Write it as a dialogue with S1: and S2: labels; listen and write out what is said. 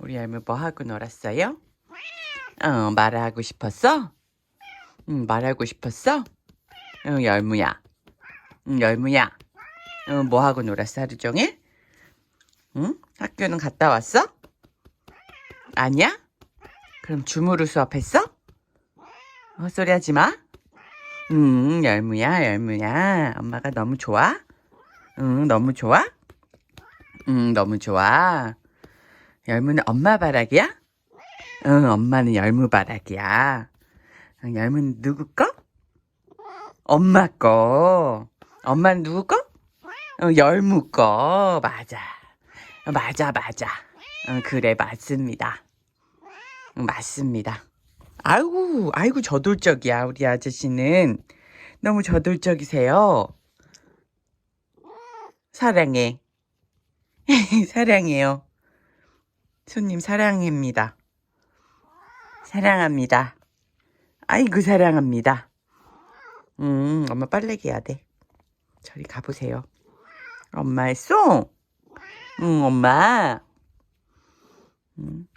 S1: 우리 할머니 뭐 하고 놀았어요? 어, 말하고 싶었어? 응, 말하고 싶었어? 응, 열무야. 응, 열무야. 응, 뭐 하고 놀았어, 하루 종일? 응? 학교는 갔다 왔어? 아니야? 그럼 줌으로 수업했어? 헛소리 하지 마. 응, 열무야, 열무야. 엄마가 너무 좋아? 응, 너무 좋아? 응, 너무 좋아. 열무는 엄마 바락이야? 응, 엄마는 열무. 응, 열무는 누구 거? 엄마 거. 엄마는 누구 거? 어, 열무 거. 맞아. 맞아, 맞아. 어, 그래, 맞습니다. 응, 맞습니다. 아이고, 아이고, 저돌적이야, 우리 아저씨는. 너무 저돌적이세요. 사랑해. 사랑해요. 손님 사랑합니다. 사랑합니다. 아이고 사랑합니다. 음, 엄마 빨래기 해야 돼. 저리 가보세요. 엄마 했어? 응, 엄마. 음,